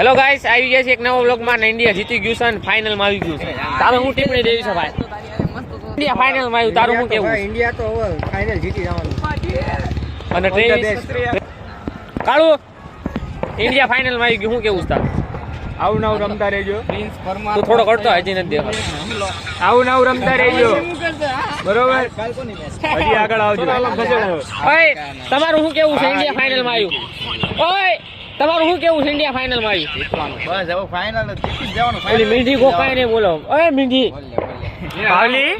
Hello guys આવી ગયા છે એક નવો વ્લોગમાં ને ઇન્ડિયા જીતી ગયું છે અને ફાઇનલમાં આવી ગયું છે. તારે હું ટિપ્પણી દેવી છે ભાઈ? ઇન્ડિયા ફાઇનલમાં આવ્યું તારું શું કેવું? ઇન્ડિયા તો હવે ફાઇનલ જીતી જવાનું. અને ટ્રેવિસ કાળુ ઇન્ડિયા ફાઇનલમાં આવી ગયું હું કેવું તારું? આવું નવું રમતા રહેજો. તું થોડો કરતો હજી નથી દેખાતો. આવું નવું રમતા રહેજો. બરોબર? હજી આગળ આવજો. તમારું શું કેવું છે ઇન્ડિયા ફાઇનલમાં આવ્યું? ઓય તમારું શું કેવું છે ઇન્ડિયા ફાઇનલમાં આવ્યું બસ હવે ફાઇનલ જીતી જવાનું મીંઢી ગોકાય ને બોલો. મીંઢી. પાવલી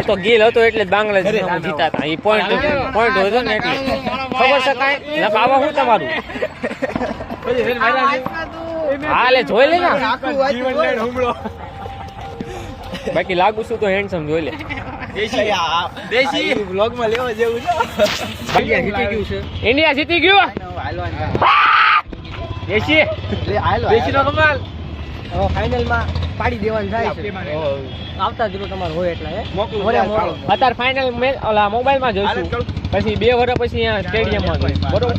એ તો ગીલ હતો એટલે બાંગ્લાદેશ જીતા હતા. એ પોઈન્ટ પોઈન્ટ હતો ને એટલે. ખબર છે કાંઈ? આવા શું તમારું? હાલે જોઈ લે ને. બાકી લાગુ છું તો હેન્ડસમ જોઈ લે. દેશી. બ્લોગમાં લેવા જેવું છે. ઇન્ડિયા જીતી ગયું. છે. ઇન્ડિયા જીતી ગયું દેશી દેશી નો કમાલ. હવે ફાઇનલમાં પાડી દેવાનું થાય છે. આવતા જ તમારે હોય એટલે. અત્યારે ફાઇનલ મેચ ઓલા મોબાઈલમાં જોઈશું. પછી બે વર્ષ પછી અહીંયા સ્ટેડિયમમાં જોઈશું. બરોબર?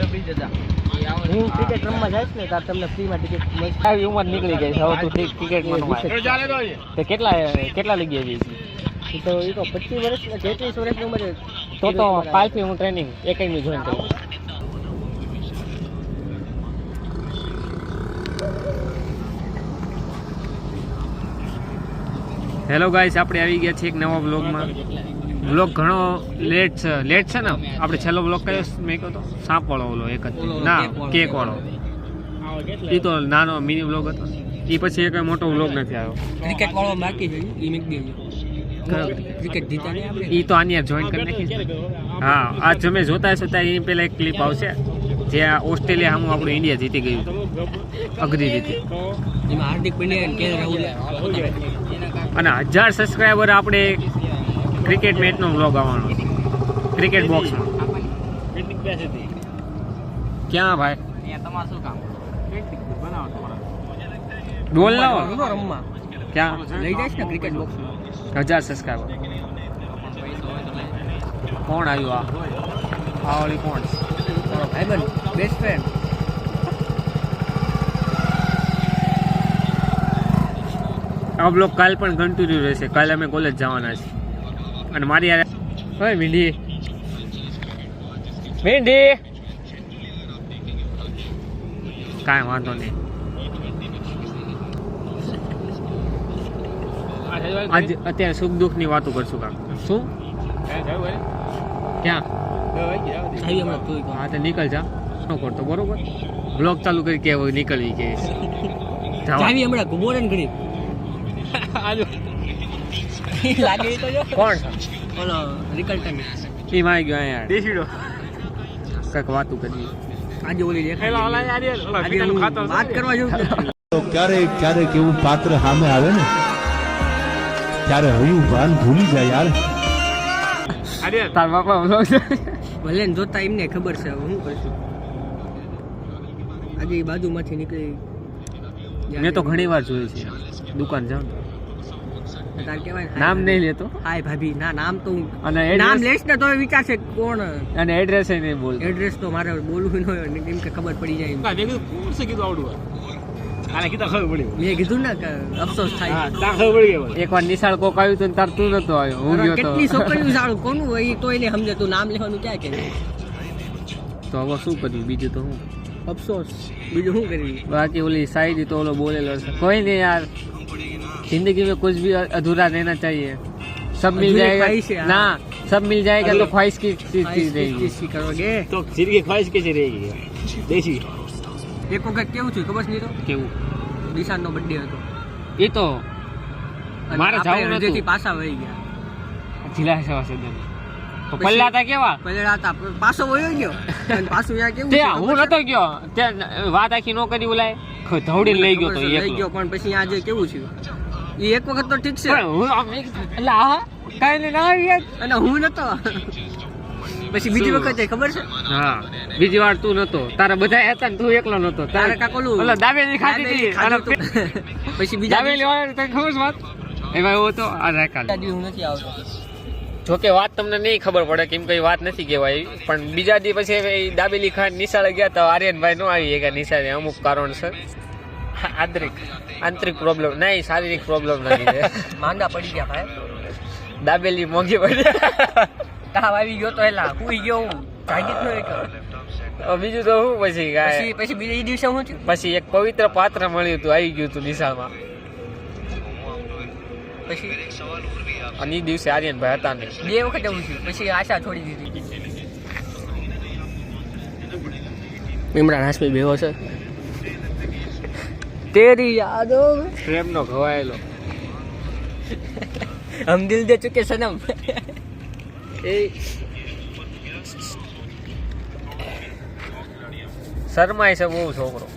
હું ક્રિકેટ રમવા જઈશ ને ત્યારે તમને ફ્રીમાં ટિકિટ મળશે આવી ઉંમર નીકળી ગઈ છે. હવે તું ક્રિકેટ તો કેટલા કેટલા લઈ ગયા એ તો એ તો પચીસ વર્ષ ને તેત્રીસ વર્ષની ઉંમરે તો તો કાલથી હું ટ્રેનિંગ એકેડમી જોઈન કરું. હેલો ગાઈસ આપણે આવી ગયા છીએ એક નવા બ્લોગમાં બ્લોગ ઘણો લેટ છે. લેટ છે ને? આપણે છેલ્લો બ્લોગ કયો મેં કહ્યું તો? સાપ વાળો ઓલો એક જ. ના કેક વાળો. એ તો નાનો મિની બ્લોગ હતો. એ પછી એક મોટો બ્લોગ નથી આવ્યો. ક્રિકેટ વાળો બાકી છે એ મેં ક્રિકેટ જીતા એ તો આની જોઈન કરી નાખી હા આ તમે જોતા હશો ત્યાં એની પહેલા એક ક્લિપ આવશે. જે આ ઓસ્ટ્રેલિયા સામું આપણું ઇન્ડિયા જીતી ગયું. અઘરી રીતે એમાં હાર્દિક પંડ્યા અને હજાર સબસ્ક્રાઈબર આપણે ક્રિકેટ મેચનો વ્લોગ આવવાનો. છે ક્રિકેટ બોક્સમાં ક્યાં ભાઈ? તમારે શું કામ? બોલ ના રમવા. ક્યાં? લઈ જઈશ ને ક્રિકેટ બોક્સ હજાર સબસ્ક્રાઈબર કોણ આવ્યું આ? આ ઓલી કોણ? મારો ભાઈબંધ બેસ્ટ ફ્રેન્ડ આ બ્લોક કાલ પણ કન્ટિન્યુ રહેશે. કાલે અમે કોલેજ જવાના છીએ. અને મારી યાર હોય ભીંડી. ભીંડી! કાંઈ વાંધો નહીં. આજ અત્યારે સુખ દુઃખની વાતો કરશું કામ. શું? ક્યાં? હા તો નીકળ જા. ન કરતો? બરોબર? બ્લોગ ચાલુ કરી કે નીકળવી કે. જાવી હમણાં ઘૂમો ને ઘડી લાગે તો જો. કોણ? ઓલો રિકલ્ટન એ માં ગયો અહીંયા. દેશીડો. કક વાતું કરી આજે ઓલી દેખાય આજે હું વાત કરવા જેવું. તો ક્યારેક ક્યારેક એવું પાત્ર સામે આવે ને? ત્યારે હયું ભાન ભૂલી જાય યાર. અરે તાર બાપા બ્લોગ ભલે ને જોતા એમને ખબર છે હું કરશું? આજે એ બાજુમાંથી નીકળી મેં તો ઘણી વાર જોયું છે દુકાન જાઉં તાર કહેવાય નામ નહીં લેતો. હાય ભાભી ના નામ તો હું અને નામ લેશ ને તો વિચારશે કોણ? અને એડ્રેસ નહીં બોલ એડ્રેસ તો મારે બોલવું ન હોય કેમ કે ખબર પડી જાય મેં કીધું ને કે અફસોસ થાય એક વાર નિશાળ કોક આવ્યું હતું ને તાર તું નતો આવ્યો હું અરે ગયો કેટલી તો છોકરીઓ સારું કોનું હોય ઈ તો એને સમજે તું નામ લેવાનું ક્યાં કે તો હવે શું કર્યું બીજું તો હું અફસોસ બીજું શું કરવી बाकी ओली शायद तो वो लोग बोले लो कोई नहीं यार जिंदगी में कुछ भी अधूरा रहना चाहिए सब मिल अधूरी जाएगा ख्वाहिश है यार। ना सब मिल जाएगा तो ख्वाहिश की चीज चीज रहेगी કિસી કરોગે તો જિંદગી ખ્વાહિશ કેસી રહેગી દેશી એક વખત કેવું થયું ખબર નહીં તો કેવું? દિશાનનો બર્થડે હતો. એ તો મારે જવું નતું. પાછા વહી ગયા. જિલ્લા સેવા સદન તો પલ્લા હતા કેવા? પલ્લા હતા પાછો વયો ગયો. અને પાછું યા કેવું તે હું નતો ગયો. તે વાત આખી નો કરી ઓલાય ધવડી લઈ ગયો તો લઈ ગયો પણ પછી આજે કેવું છે એ એક વખત તો ઠીક છે. પણ હું એટલે આ કાઈ ના અને હું નતો. પછી બીજી વખત ખબર છે? હા બીજી વાર તું નતો. તારા બધા હતા ને તું એકલો નતો. તારે કાકોલું ઓલું દાબેલી ખાધી હતી. અને પછી બીજા દાબેલી વાળા તને ખબર છે વાત? એ ભાઈ હું હતો આ રાખાલ દાદી હું નથી આવતો. જોકે વાત તમને નહીં ખબર પડે કેમ કઈ વાત નથી કહેવાય. પણ બીજા દી પછી દાબેલી ખાન નિશાળે ગયા તો આર્યનભાઈ નો આવી ગયા નિશાળે અમુક કારણસર. આંતરિક. આંતરિક પ્રોબ્લેમ નહીં શારીરિક પ્રોબ્લેમ નથી માંદા પડી ગયા ભાઈ. દાબેલી મોંઘી પડી. તાવ આવી ગયો તો એલા હુઈ ગયો હું જાગી જ ન બીજું તો શું પછી પછી પછી બીજા દિવસે હું થયું પછી એક પવિત્ર પાત્ર મળ્યું હતું આવી ગયું હતું નિશાળમાં પછી અને એ દિવસે આર્યનભાઈ હતા નહીં બે વખત એવું થયું પછી આશા છોડી દીધી ઇમરાન હાસમી બેહો છે તેરી યાદો પ્રેમનો ઘવાયેલો હમ દિલ દે ચુકે સનમ એ શરમાય છે બહુ છોકરો.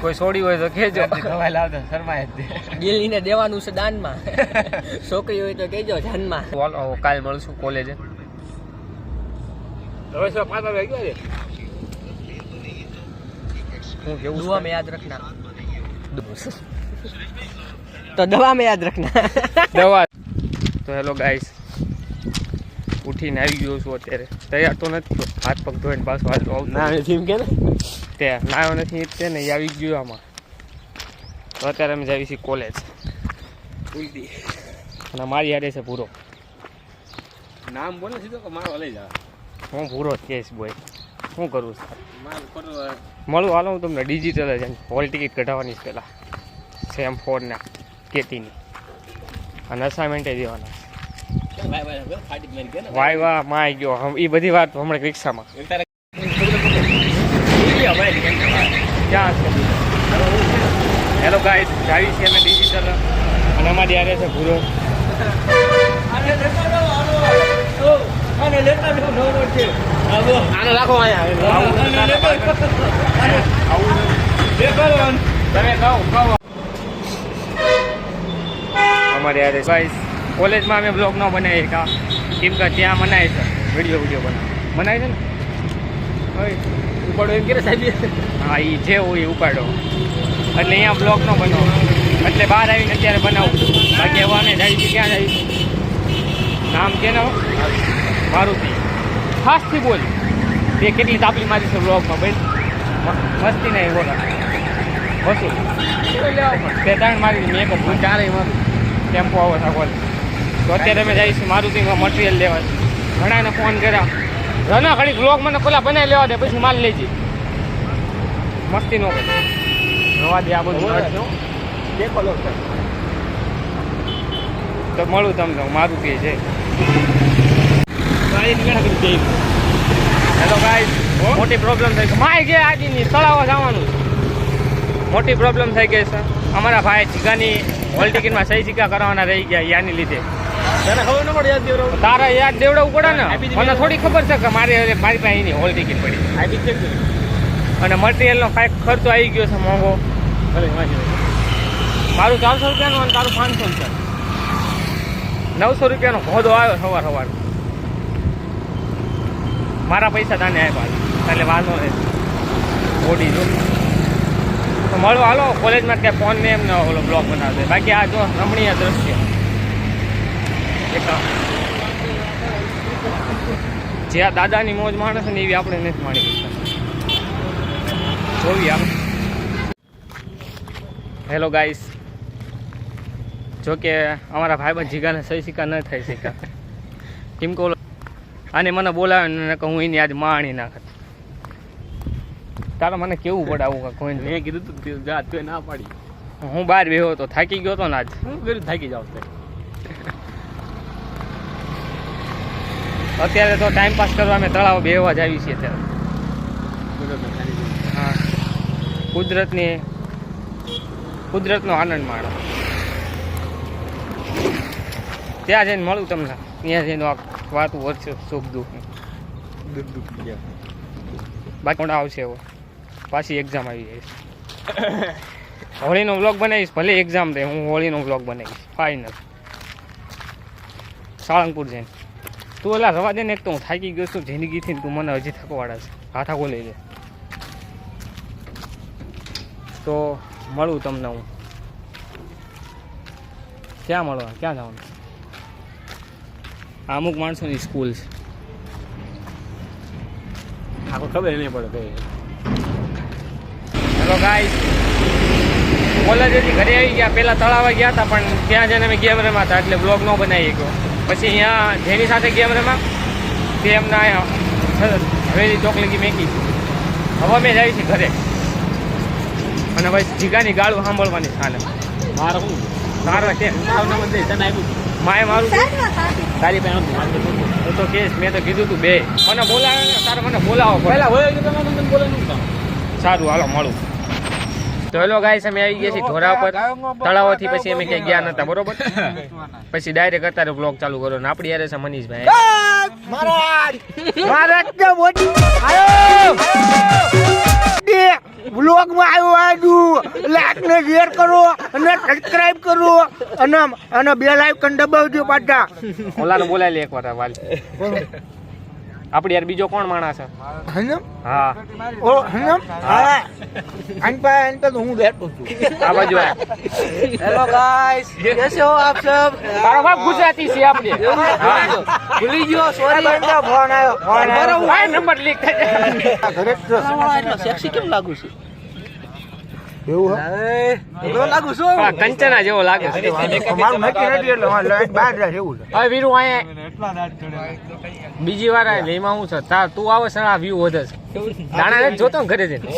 કોઈ છોડી હોય તો કેજો. ખવાય લાવતો શરમાય ગેલીને દેવાનું છે દાનમાં. છોકરી હોય તો કેજો ધ્યાનમાં. કાલ મળશું કોલેજે. હવે સો પાંચ વાગે ગયો હું કેવું દુવા મેં યાદ રાખના. તો દવા મેં યાદ રાખના. દવા. તો હેલો ગાઈસ ઉઠીને આવી ગયો છું અત્યારે. તૈયાર તો નથી. હાથ પગ ધોઈને પાછો હાથ આવતો ના એમ કે ને? તે નાયો નથી એ છે ને આવી ગયો આમાં. તો અત્યારે અમે જઈએ છીએ કોલેજ અને મારી હારે છે પૂરો નામ બોલે સીધો કે મારો લઈ જા. હું પૂરો કેસ બોય શું કરું સર મળું હાલો હું તમને ડિજિટલ જ હોલ ટિકિટ કઢાવવાની છે પહેલાં સેમ ફોરના કેટીની. અને અસાઇનમેન્ટ દેવાના વાય વાહમાં ગયો. હમ- એ બધી વાત હમણાં રિક્ષામાં. ક્યાં છે? હેલો ગાઈસ જાવી છે અમે ડિજિટલ અને અમારી યારે છે ભૂરો. આને રાખો કહો અમારે યારે ગાઈસ કોલેજમાં અમે બ્લોગ ન બનાવીએ કા કેમ કે ત્યાં મનાય છે. વીડિયો વીડિયો બનાવ મનાય છે ને? ઓય, ઉપાડો એમ કે સાહેબ. હા એ જે હોય એ ઉપાડો. એટલે અહીંયા બ્લોગ ન બનાવો. એટલે બહાર આવીને અત્યારે બનાવું બાકી હવાને જાય છે ક્યાં જાય નામ કે મારુતિ. ફાસ્ટથી બોલ. તે કેટલી તાપલી મારી છે બ્લોગમાં ભાઈ. મસ્તી નહીં બોલો. વસુ. બે ત્રણ મારી મેં ચારે મારું. ટેમ્પો આવો થાકોલ તો અત્યારે અમે જઈશું મારુતિમાં મટીરિયલ લેવા. ઘણાને ફોન કર્યા. ઘણા ઘડી બ્લોગ મને પેલા બનાવી લેવા દે પછી માલ લેજે. મસ્તી નો રવા દે આ બધું તો મળું તમને મારુતિ છે. હેલો ગાઈસ મોટી પ્રોબ્લેમ થઈ ગઈ. માય કે આજની તળાવ જવાનું મોટી પ્રોબ્લેમ થઈ ગઈ છે. અમારા ભાઈ જીગાની હોલ ટિકિટમાં સહી સિક્કા કરવાના રહી ગયા યાની લીધે. તારા યાદ દેવડાવવું પડે ને. મને થોડી ખબર છે કે મારી મારી પાસે એની હોલ ટિકિટ પડી. અને મટીરિયલનો કાંઈક ખર્ચો આવી ગયો છે મોંઘો. મારું ચારસો રૂપિયાનું અને તારું પાંચસો રૂપિયા નવસો રૂપિયાનો હોદો આવ્યો સવાર સવાર. મારા પૈસા તાને આપ્યા એટલે વાંધો રહે ઓડી જો. તો મળો હાલો. કોલેજમાં ત્યાં ફોન ને એમને ઓલો બ્લોગ બનાવશે બાકી આ જો રમણીય દ્રશ્ય. જે આ દાદાની મોજ માણસ ને એવી આપણે નથી માણી શકતા. જોવી આપણે હેલો ગાઈસ જો કે અમારા ભાઈબંધ જીગાને સહી સિક્કા ન થઈ શક્યા. કેમ કે ઓલો આને મને બોલાવે હું એની આજ માણી નાખત. તારે મને કેવું પડે આવું કોઈ મેં કીધું તું ના પાડી. હું બહાર બેહો તો થાકી ગયો તો ને આજ. હું થાકી જાવ અત્યારે તો ટાઈમ પાસ કરવા અમે તળાવ બેવા જ આવી છીએ અત્યારે. હા. કુદરતની કુદરતનો આનંદ માણો. ત્યાં જઈને મળું તમને. ત્યાં જઈને આ વાતું વધશે સુખ દુઃખ દુઃખ દુઃખ બાકી કોણ આવશે એવો પાછી એક્ઝામ આવી જાય. હોળીનો વ્લોગ બનાવીશ ભલે એક્ઝામ રહે હું હોળીનો વ્લોગ બનાવીશ. ફાઇનલ સાળંગપુર જઈને. તું ઓલા રવા દે ને એક તો હું થાકી ગયો છું જિંદગીથી તું મને હજી થકવાડા છે. હાથા ખોલી દે તો મળું તમને હું. ક્યાં મળવા? ક્યાં જવાનું? આ અમુક માણસોની સ્કૂલ છે. આખો ખબર નહીં પડે કઈ. હેલો ગાઈસ કોલેજેથી ઘરે આવી ગયા. પહેલાં તળાવે ગયા હતા પણ ત્યાં જઈને અમે ગેમ રમ્યા હતા એટલે બ્લોગ ન બનાવી ગયો પછી અહીંયા જેની સાથે ગેમ રમ્યા તે એમના અહીંયા હવેલી ચોકલેકી મેકી. હવે મેં જાય છે ઘરે. અને ભાઈ જીગાની ગાળું સાંભળવાની ચાલે મારે શું? તારા છે. તને મારું તારી પાસે તો. હું કેસ મેં તો કીધું તું બે. મને બોલાવે ને તારે મને બોલાવો. પડે. પહેલા હોય કે તમે મને બોલે નહીં કામ. સારું હાલો મળું. તો હેલો ગાઈસ અમે આવી ગયા છીએ ઢોરા ઉપર તળાવથી પછી અમે ક્યાંય ગયા નતા બરોબર પછી ડાયરેક્ટ અત્યારે બ્લોગ ચાલુ કરો ને આપણી યારે છે મનીષભાઈ બ્લોગમાં આવ્યો આજુ લાઈક ને શેર કરો અને સબસ્ક્રાઇબ કરો અને અને બે લાઈક કન દબાવજો પાછા ઓલાને બોલાવી લે એકવાર વાલ આપણી યાર બીજો કોણ માણસ છે? હનમ? હા. ઓ હનમ? હા. આન પા આન તો હું બેઠો છું. આ બાજુ હેલો ગાઈસ કેસે હો આપ સબ? તારો બાપ ગુજરાતી છે આપણે ભૂલી ગયો સોરી ફોન આવ્યો ફોન આવ્યો નંબર લીક થઈ ઘરે સેક્સી કેમ લાગુ છું? એવું હે? લાગુ છું કંચના જેવો લાગે મારું નક્કી નથી એટલે લાઈટ બહાર જાય એવું હવે વીરુ અહીંયા બીજી વાર આય એમાં શું છે. તાર તું આવે છે આ વ્યૂ વધે છે. દાણા ને જોતો ને ઘરે જઈને.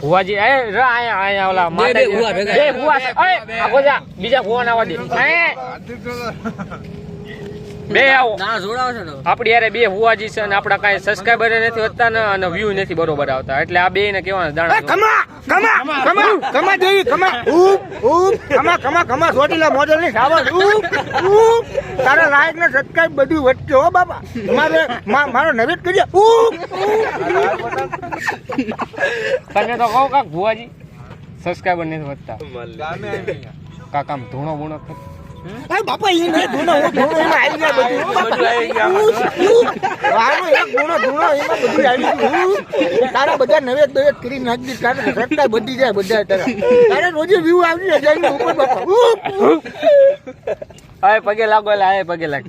ભુવાજી એ ર આયા આયા ઓલા માતાજી ભુવા ભેગા. ભુવા છે. આગો જા બીજા ભુવા ના દે. આય. બે આવો. ના જોડાવ ને આપડી યારે બે હુવાજી છે અને આપડા કાંઈ સબસ્ક્રાઈબર નથી વધતા ને અને વ્યૂ નથી બરોબર આવતા. એટલે આ બે ને કેવાના દાણા કમા કમા કમા કમા દેવી કમા ઉપ ઉપ કમા કમા કમા સોટીલા મોડલની સાવર ઉપ ઉપ. તારા લાઈક ને સબસ્ક્રાઇબ બધું વધતો હો બાપા. મારે મા- મારો નવેદ કરી ઉપ તને તો કહું કાક ભુવાજી. સબસ્ક્રાઈબર નથી વધતા. કાકામ ધૂણો બૂણો કર. અરે બાપા ઈ નહીં ધૂનો હું ધૂનો એમાં આવી જાય બધું. આનો એક ગુણો ધૂનો એમાં બધું આવી ગયું. તારા બધા નવેદ દવેદ કરી નાખી તારે સબસ્ક્રાઇબ બધી જાય બધા તારા. તારે રોજે વ્યૂ આવી જાય ઉપર બાપા. હવે પગે લાગો એટલે પગે લાગ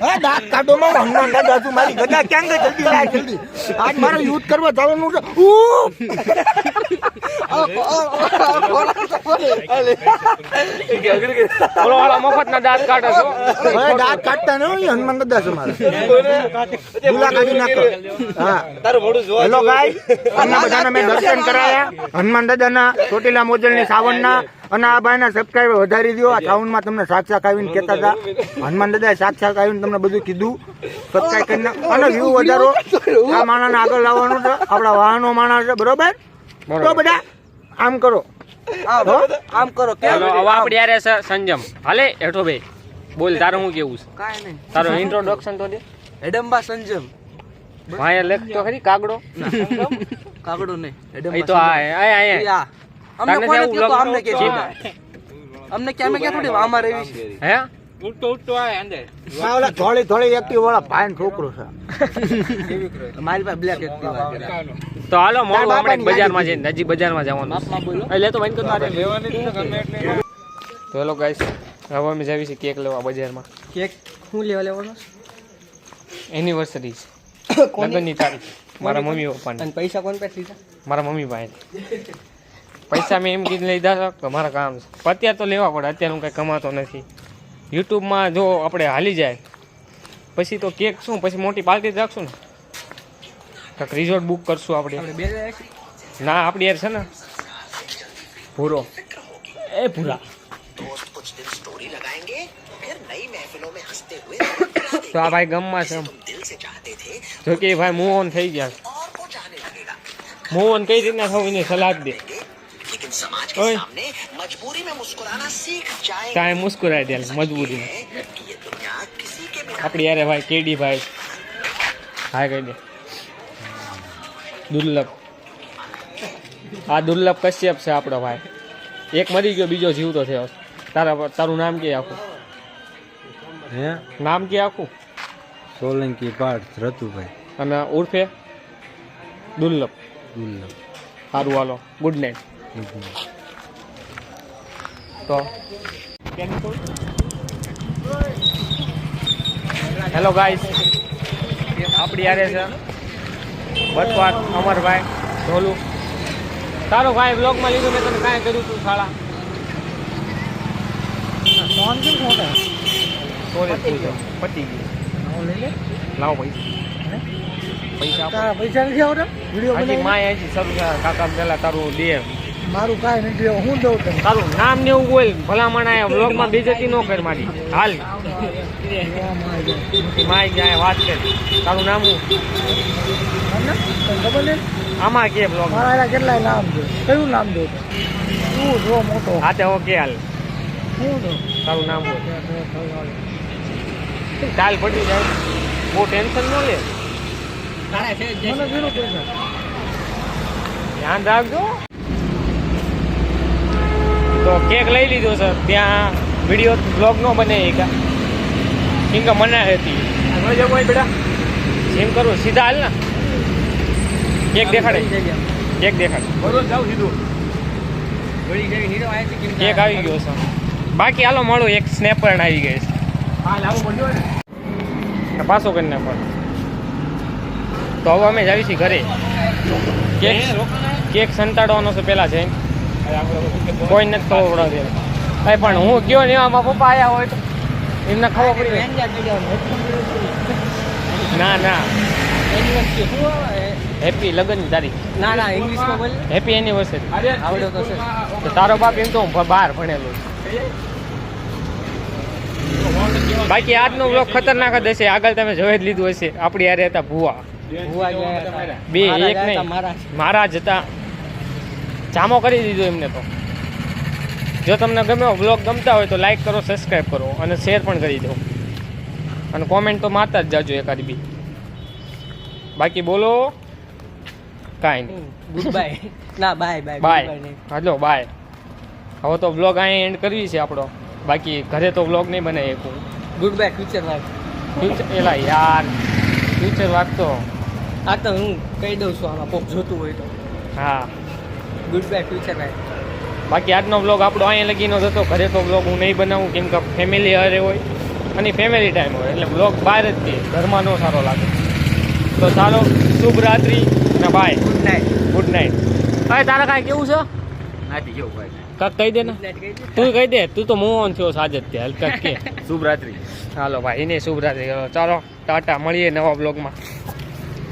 હા દાંત કાઢો માં હનુમાન દાદા તું મારી ગદા ક્યાં ગઈ? જલ્દી લાય જલ્દી આજ મારો યુદ્ધ કરવા જવાનું છે! મફત ના દાંત કાઢે છો. દાંત કાઢતા ન હનુમાન દાદા છે મારે. ગુલા કાઢી નાખો હા. હેલો ગાય અમને બધાને મેં દર્શન કરાયા. હનુમાન દાદાના ચોટીલા મોજલની સાવનના અને આ ભાઈના સબસ્ક્રાઈબર વધારી દો આ સાવનમાં તમને શાક શાક આવીને કહેતા હતા. હનુમાન દાદાએ શાક શાક આવીને તમને બધું કીધું. સબસ્ક્રાઈબ કરીને અને વ્યૂ વધારો. આ માણસને આગળ લાવવાનું છે. આપણા વાહનો માણસ છે. બરોબર? તો બધા આમ કરો. હો? આમ કરો. આપડી યારે સંજમ હાલે હેઠો ભાઈ બોલ તારું હું કેવું છે? કાંઈ નહીં. તારો ઇન્ટ્રોડક્શન તો દે. હેડમ્બા સંજમ ભાઈ લેખ તો ખરી કાગડો. કાગડો નહીં. તો આ આ. અમને કોને કીધું અમને કે કેમ? અમને કે થોડી આમાં રહેવી છે? હે? અંદર. થોડી થોડી એક્ટિવ વાળા ભાઈ છોકરો છે. મારી પાસે બ્લેક એક્ટિવા તો હાલો મોડું આપણે બજારમાં જઈને નજીક બજારમાં જવાનું બાપમાં બોલો. એ તો બંધ કરતો લેવાની છે ગમે એટલે. તો હેલો ગાઈસ હવે અમે જાવી છીએ કેક લેવા બજારમાં. કેક શું લેવા લેવાનો? એનિવર્સરી છે. લગ્નની તારીખ. મારા મમ્મી પપ્પાની. અને પૈસા કોણ પાસે લીધા? મારા મમ્મી પાસે. પૈસા મેં એમ કીધું લઈ છો તો મારા કામ છે. અત્યારે તો લેવા પડે અત્યારે હું કંઈ કમાતો નથી. યુટ્યુબમાં જો આપણે હાલી જાય પછી તો કેક શું પછી મોટી પાર્ટી રાખશું ને? કંઈક રિઝોર્ટ બુક કરશું આપણે. ના આપણી યાર છે ને. ભૂરો. એ ભૂરા. તો આ ભાઈ ગમમાં છે જો કે ભાઈ મૂવ ઓન થઈ ગયા. મૂવ ઓન કઈ રીતના થવું એની સલાહ દે. के सामने मजबूरी में मुस्कुराना सीख जाए કાંઈ મુસ્કુરાય ત્યાં મજબૂરી આપણી યારે ભાઈ કેડી ભાઈ? હા કહી દે. દુર્લભ. આ દુર્લભ કશ્યપ છે આપણો ભાઈ. એક મરી ગયો બીજો જીવતો થયો. તારા તારું નામ કે આખું? હે? નામ કે આખું? સોલંકી પાઠ રતુભાઈ. અને ઉર્ફે? દુર્લભ. દુર્લભ. સારું હાલો. ગુડ નાઇટ તો હેલો ગાઈસ આપણી યારે છે બટવાત અમરભાઈ ઢોલું તારો ભાઈ બ્લોગમાં લીધું મેં તને કાંઈ કર્યું તું શાળા સોરી પૂછો પતી ગઈ લાવો પૈસા પૈસા આપો. પૈસા નથી આવતા હજી માય હજી શરૂ થયા કાકા પેલા તારું દે મારું કાંઈ નથી હું દઉં તમે તારું નામ ને એવું બોલ ભલામણ આ બ્લોગમાં બેજતી ન કર મારી. હાલ. માય જાય વાત કર. તારું નામ હું ખબર ને આમાં કે બ્લોગ મારા કેટલા નામ છે? કયું નામ દઉં તું જો મોટો. હા તે ઓકે હાલ. હું તારું નામ બોલ કાલ પડી જાય. બહુ ટેન્શન ન લે. મને પૈસા ધ્યાન રાખજો. તો કેક લઈ લીધો સર. ત્યાં વીડિયો બ્લોગ ન બને એ કા. કેમ કે મના હતી બેટા. જેમ કરું સીધા હાલ ને. કેક દેખાડે. કેક દેખાડે. કેક આવી ગયો સર બાકી હાલો મળો એક સ્નેપર આવી ગઈ છે. પાછો કરીને પણ તો હવે અમે જાવી છીએ ઘરે. કેક કેક સંતાડવાનો છે પેલા જઈને. કોઈ નથી ખબર પડે કઈ પણ હું ગયો ને આમાં પપ્પા આયા હોય તો એમને ખબર પડી. ના ના. હેપી લગ્ન તારીખ ના ના ઇંગ્લિશમાં બોલ. હેપી એનિવર્સરી આવડે તો છે. તારો બાપ એમ તો હું બહાર ભણેલો બાકી આજનો બ્લોગ ખતરનાક જ હશે. આગળ તમે જોઈ જ લીધું હશે. આપણી યારે હતા ભુવા. ભુવા બે એક નહીં. મારા મારા જ હતા. જામો કરી દીધો એમને તો. જો તમને ગમે બ્લોગ ગમતા હોય તો લાઇક કરો સબસ્ક્રાઈબ કરો અને શેર પણ કરી દો. અને કોમેન્ટ તો મારતા જ જાજો એકાદ બી. બાકી બોલો. કાંઈ નહીં. ગુડ બાય ના બાય બાય બાય હાલો બાય હવે તો બ્લોગ અહીં એન્ડ કરવી છે આપણો. બાકી ઘરે તો બ્લોગ નહીં બને એક good bye future wife future એલા યાર. ફ્યુચર વાત તો. આ તો હું કહી દઉં છું આમાં કોક જોતું હોય તો. હા. ગુડ બાય ફ્યુચર બાય બાકી આજનો બ્લોગ આપણો અહીંયા લગીનો હતો. ઘરે તો બ્લોગ હું નહીં બનાવું કેમ કે ફેમિલી હારે હોય અને ફેમિલી ટાઈમ હોય. એટલે બ્લોગ બહાર જ છે. ઘરમાં નો સારો લાગે. તો ચાલો શુભ રાત્રિ અને bye good night good night ભાઈ તારે કાંઈ કેવું છે? નાથી કેવું ભાઈ કાંક કહી દે ને. તું કહી દે. તું તો મોહન થયો સાજ જ તે. કે. શુભ રાત્રિ. ચાલો ભાઈ એને શુભ રાત્રિ. ચાલો ટાટા. મળીએ નવા બ્લોગમાં